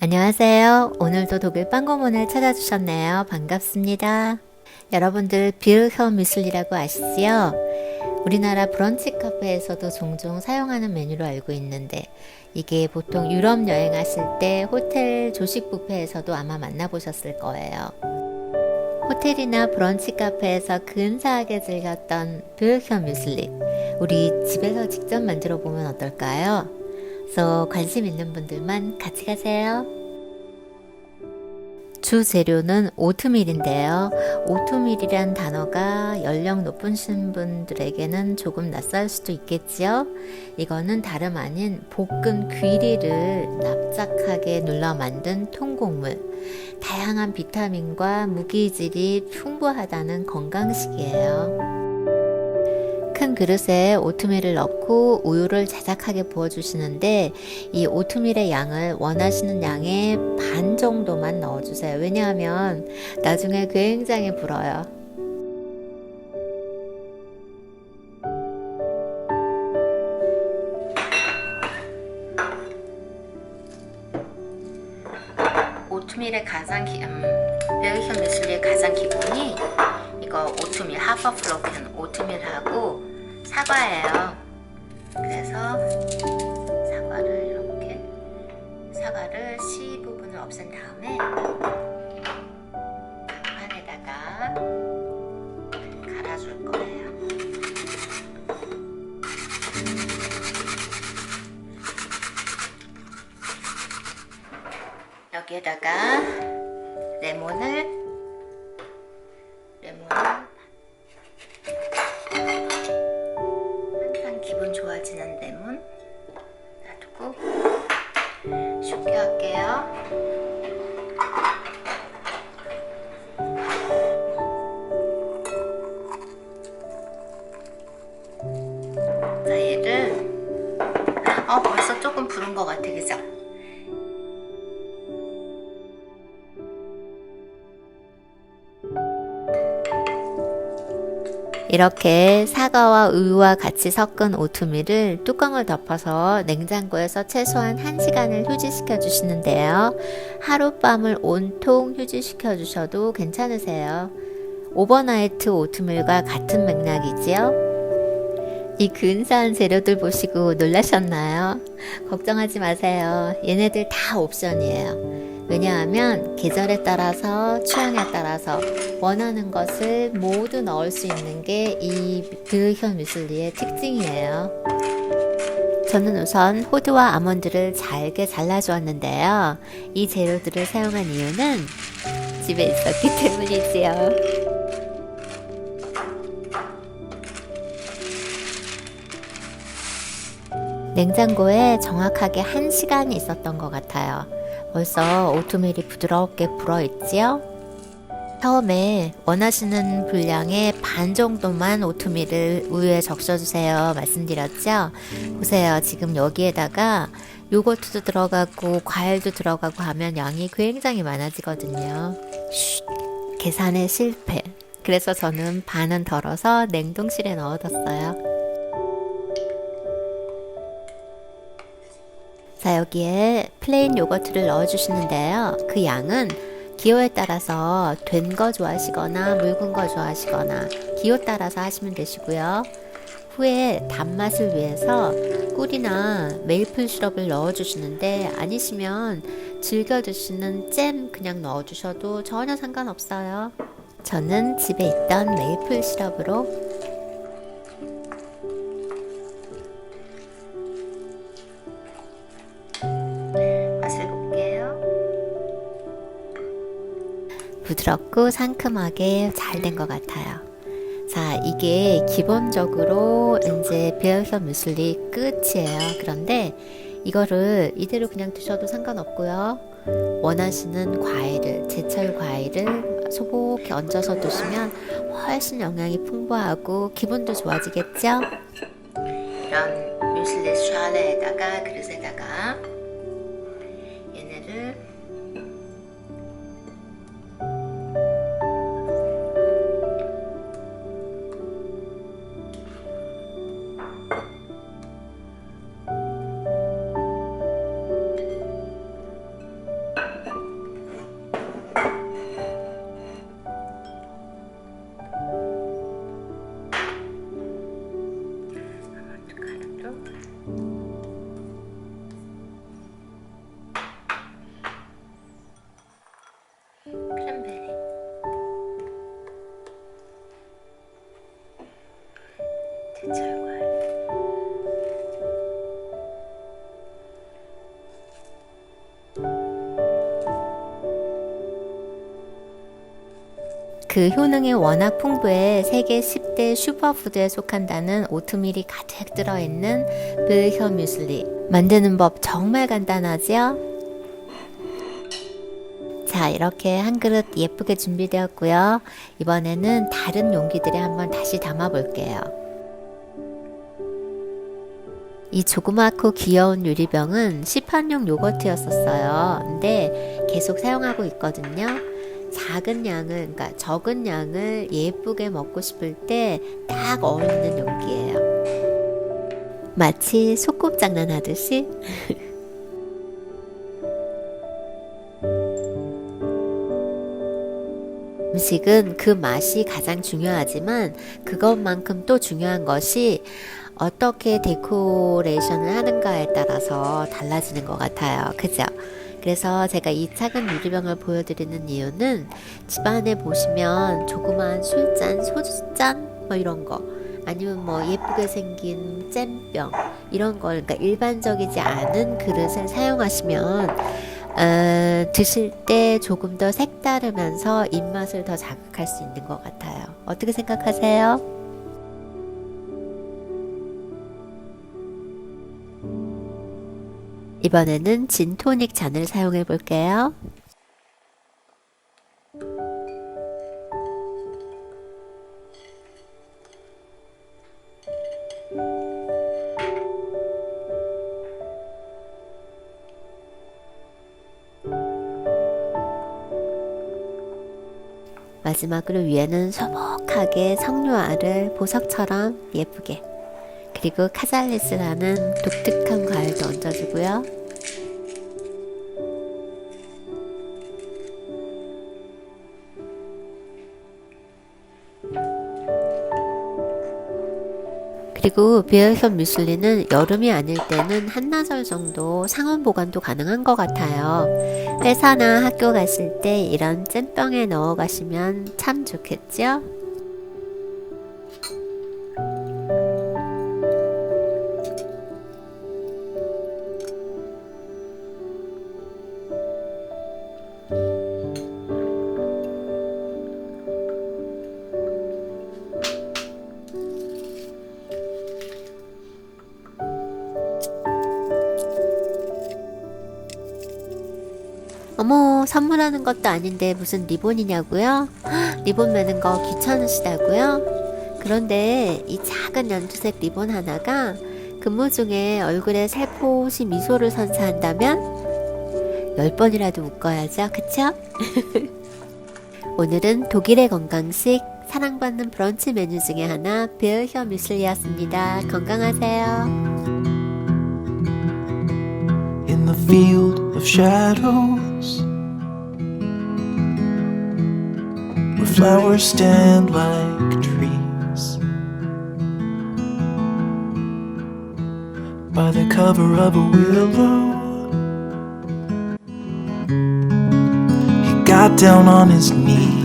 안녕하세요. 오늘도 독일 빵고문을 찾아주셨네요. 반갑습니다. 여러분들 비르혀 미술이라고 아시지요? 우리나라 브런치 카페에서도 종종 사용하는 메뉴로 알고 있는데 이게 보통 유럽 여행하실 때 호텔 조식 뷔페에서도 아마 만나보셨을 거예요. 호텔이나 브런치 카페에서 근사하게 즐겼던 비르혀 미술리 우리 집에서 직접 만들어 보면 어떨까요? 그래서 관심 있는 분들만 같이 가세요. 주 재료는 오트밀인데요. 오트밀이란 단어가 연령 높으신 분들에게는 조금 낯설 수도 있겠지요. 이거는 다름 아닌 볶은 귀리를 납작하게 눌러 만든 통곡물. 다양한 비타민과 무기질이 풍부하다는 건강식이에요. 큰 그릇에 오트밀을 넣고 우유를 자작하게 부어주시는데 이 오트밀의 양을 원하시는 양의 반 정도만 넣어주세요. 왜냐하면 나중에 굉장히 불어요. 오트밀의 가장 기, 음, 벨기현 미술리의 가장 기본이 이거 오트밀 하퍼플로펜 오트밀하고 사과예요. 그래서 사과를 이렇게 사과를 씨 부분을 없앤 다음에 판에다가 갈아줄 거예요. 여기에다가 레몬을 할게요. 이렇게 사과와 우유와 같이 섞은 오트밀을 뚜껑을 덮어서 냉장고에서 최소한 1시간을 휴지시켜 주시는데요. 하룻밤을 온통 휴지시켜 주셔도 괜찮으세요. 오버나이트 오트밀과 같은 맥락이지요. 이 근사한 재료들 보시고 놀라셨나요? 걱정하지 마세요. 얘네들 다 옵션이에요. 왜냐하면 계절에 따라서 취향에 따라서 원하는 것을 모두 넣을 수 있는 게 이 드현 미술리의 특징이에요. 저는 우선 호두와 아몬드를 잘게 잘라주었는데요. 이 재료들을 사용한 이유는 집에 있었기 때문이지요. 냉장고에 정확하게 1시간이 있었던 것 같아요. 벌써 오트밀이 부드럽게 불어있지요? 처음에 원하시는 분량의 반 정도만 오트밀을 우유에 적셔주세요. 말씀드렸죠? 보세요. 지금 여기에다가 요거트도 들어가고 과일도 들어가고 하면 양이 굉장히 많아지거든요. 쉿, 계산에 실패. 그래서 저는 반은 덜어서 냉동실에 넣어뒀어요. 자, 여기에 플레인 요거트를 넣어주시는데요. 그 양은 기호에 따라서 된 거 좋아하시거나 묽은 거 좋아하시거나 기호 따라서 하시면 되시고요. 후에 단맛을 위해서 꿀이나 메이플 시럽을 넣어주시는데 아니시면 즐겨 드시는 잼 그냥 넣어주셔도 전혀 상관없어요. 저는 집에 있던 메이플 시럽으로 부드럽고 상큼하게 잘 된 것 같아요. 자, 이게 기본적으로 이제 베어혀 뮤슬리 끝이에요. 그런데 이거를 이대로 그냥 드셔도 상관없고요. 원하시는 과일을, 제철 과일을 소복히 얹어서 드시면 훨씬 영양이 풍부하고 기분도 좋아지겠죠? 이런 뮤슬리 샤레에다가 그릇에다가 그 효능이 워낙 풍부해 세계 10대 슈퍼푸드에 속한다는 오트밀이 가득 들어있는 빌혀 뮤슬리. 만드는 법 정말 간단하죠? 자, 이렇게 한 그릇 예쁘게 준비되었고요. 이번에는 다른 용기들에 한번 다시 담아 볼게요. 이 조그맣고 귀여운 유리병은 시판용 요거트였었어요. 근데 계속 사용하고 있거든요. 작은 양을, 그러니까 적은 양을 예쁘게 먹고 싶을 때 딱 어울리는 용기예요. 마치 소꿉 장난 하듯이. 음식은 그 맛이 가장 중요하지만 그것만큼 또 중요한 것이 어떻게 데코레이션을 하는가에 따라서 달라지는 것 같아요. 그죠? 그래서 제가 이 작은 유리병을 보여드리는 이유는 집안에 보시면 조그만 술잔, 소주잔 뭐 이런 거 아니면 뭐 예쁘게 생긴 잼병 이런 걸 그러니까 일반적이지 않은 그릇을 사용하시면 어, 드실 때 조금 더 색다르면서 입맛을 더 자극할 수 있는 것 같아요. 어떻게 생각하세요? 이번에는 진토닉 잔을 사용해 볼게요. 마지막으로 위에는 소복하게 석류알을 보석처럼 예쁘게 그리고 카잘리스라는 과일도 얹어주고요. 그리고 비엘현 뮤슬리는 여름이 아닐 때는 한나절 정도 상온 보관도 가능한 것 같아요. 회사나 학교 가실 때 이런 잼병에 넣어 가시면 참 좋겠죠? 선물하는 것도 아닌데 무슨 리본이냐고요? 헉, 리본 매는 거 귀찮으시다고요? 그런데 이 작은 연두색 리본 하나가 근무 중에 얼굴에 살포시 미소를 선사한다면 10번이라도 묶어야죠. 그쵸? 오늘은 독일의 건강식 사랑받는 브런치 메뉴 중에 하나 베어혀 뮤슬리였습니다. 건강하세요. field of shadows flowers stand like trees. By the cover of a willow. He got down on his knees